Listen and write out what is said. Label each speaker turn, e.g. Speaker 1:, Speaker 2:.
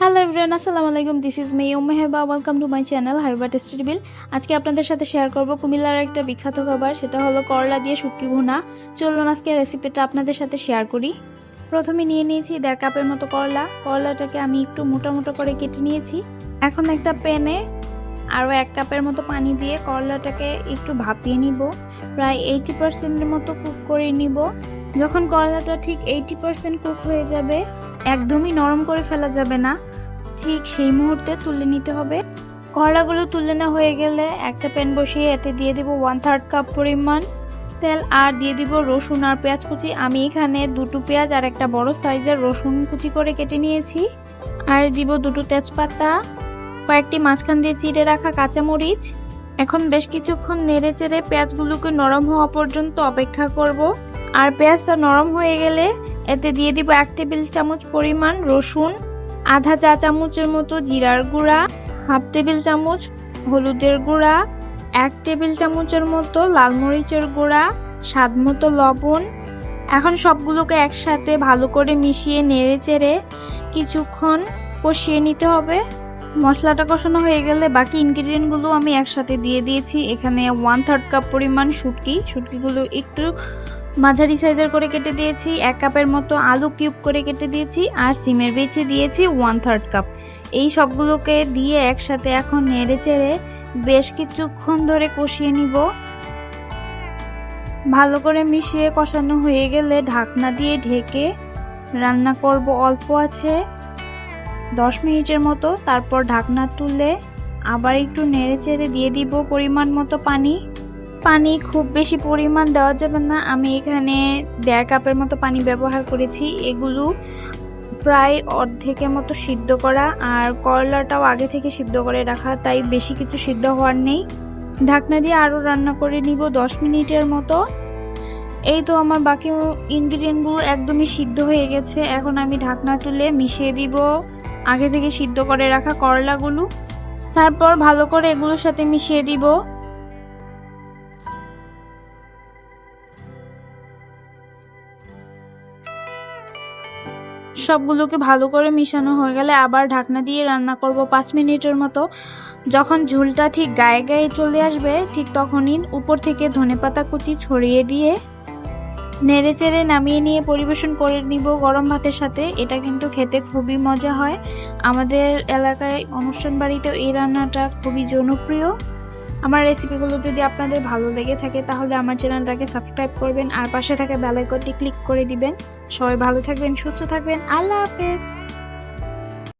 Speaker 1: Hello everyone আসসালামু আলাইকুম this is me Umme Heba welcome to my channel হাইবা টেস্টিবিল আজকে আপনাদের সাথে শেয়ার করব কুমিল্লার একটা বিখ্যাত খাবার, সেটা হলো করলা দিয়ে শুটকি ভুনা। চলুন আজকে রেসিপিটা আপনাদের সাথে শেয়ার করি। প্রথমে নিয়ে নিয়েছি দেড় কাপের মতো করলা। করলাটাকে আমি একটু মোটা মোটা করে কেটে নিয়েছি। এখন একটা প্যানে আরও এক কাপের মতো পানি দিয়ে করলাটাকে একটু ভাপিয়ে নিব। প্রায় এইটি পার্সেন্টের মতো কুক করে নিব। যখন করলাটা ঠিক এইটি পার্সেন্ট কুক হয়ে যাবে একদমই নরম করে ফেলা যাবে না। ঠিক সেই মুহূর্তে তুলে নিতে হবে। করলাগুলো তুলে নেওয়া হয়ে গেলে একটা প্যান বসিয়ে এতে দিয়ে দিব ওয়ান থার্ড কাপ পরিমাণ তেল আর দিয়ে দিব রসুন আর পেঁয়াজ কুচি। আমি এখানে দুটো পেঁয়াজ আর একটা বড় সাইজের রসুন কুচি করে কেটে নিয়েছি। আর দিব দুটো তেজপাতা, কয়েকটি মাঝখান দিয়ে চিড়ে রাখা কাঁচামরিচ। এখন বেশ কিছুক্ষণ নেড়ে চেড়ে পেঁয়াজগুলোকে নরম হওয়া পর্যন্ত অপেক্ষা করব। আর পেঁয়াজটা নরম হয়ে গেলে এতে দিয়ে দিব এক টেবিল চামচ পরিমাণ রসুন, আধা চা চামচের মতো জিরার গুঁড়া, হাফ টেবিল চামচ হলুদের গুঁড়া, এক টেবিল চামচের মতো লাল মরিচের গুঁড়া, স্বাদ মতো লবণ। এখন সবগুলোকে একসাথে ভালো করে মিশিয়ে নেড়ে চেড়ে কিছুক্ষণ কষিয়ে নিতে হবে। মশলাটা কষানো হয়ে গেলে বাকি ইনগ্রিডিয়েন্টগুলো আমি একসাথে দিয়ে দিয়েছি। এখানে ওয়ান থার্ড কাপ পরিমাণ শুটকি। শুটকিগুলো একটু মাঝারি সাইজের করে কেটে দিয়েছি, এক কাপের মতো আলু কিউব করে কেটে দিয়েছি আর সিমের বেছে দিয়েছি ওয়ান থার্ড কাপ এই সবগুলোকে দিয়ে একসাথে এখন নেড়ে চেড়ে বেশ কিছুক্ষণ ধরে কষিয়ে নিব। ভালো করে মিশিয়ে কষানো হয়ে গেলে ঢাকনা দিয়ে ঢেকে রান্না করব অল্প আছে। দশ মিনিটের মতো, তারপর ঢাকনা তুলে আবার একটু নেড়ে চেড়ে দিয়ে দিব পরিমাণ মতো পানি। পানি খুব বেশি পরিমাণ দেওয়া যাবে না। আমি এখানে দেড় কাপের মতো পানি ব্যবহার করেছি। এগুলো প্রায় অর্ধেকের মতো সিদ্ধ করা আর করলাটাও আগে থেকে সিদ্ধ করে রাখা, তাই বেশি কিছু সিদ্ধ হওয়ার নেই। ঢাকনা দিয়ে আরও রান্না করে নিব দশ মিনিটের মতো। এই তো আমার বাকি ইনগ্রিডিয়েন্টগুলো একদমই সিদ্ধ হয়ে গেছে। এখন আমি ঢাকনা তুলে মিশিয়ে দিব আগে থেকে সিদ্ধ করে রাখা করলাগুলো। তারপর ভালো করে এগুলোর সাথে মিশিয়ে দিব। সবগুলোকে ভালো করে মিশানো হয়ে গেলে আবার ঢাকনা দিয়ে রান্না করব পাঁচ মিনিটের মতো। যখন ঝুলটা ঠিক গায়ে গায়ে চলে আসবে, ঠিক তখনই উপর থেকে ধনেপাতা কুচি ছড়িয়ে দিয়ে নেড়ে চেড়ে নামিয়ে নিয়ে পরিবেশন করে নিব গরম ভাতের সাথে। এটা কিন্তু খেতে খুবই মজা হয়। আমাদের এলাকায় অনুষ্ঠান বাড়িতেও এই রান্নাটা খুবই জনপ্রিয়। আমার রেসিপিগুলো যদি আপনাদের ভালো লেগে থাকে, তাহলে আমার চ্যানেলটাকে সাবস্ক্রাইব করবেন আর পাশে থাকা বেলাইকনটি ক্লিক করে দিবেন। সবাই ভালো থাকবেন, সুস্থ থাকবেন। আল্লাহ হাফেজ।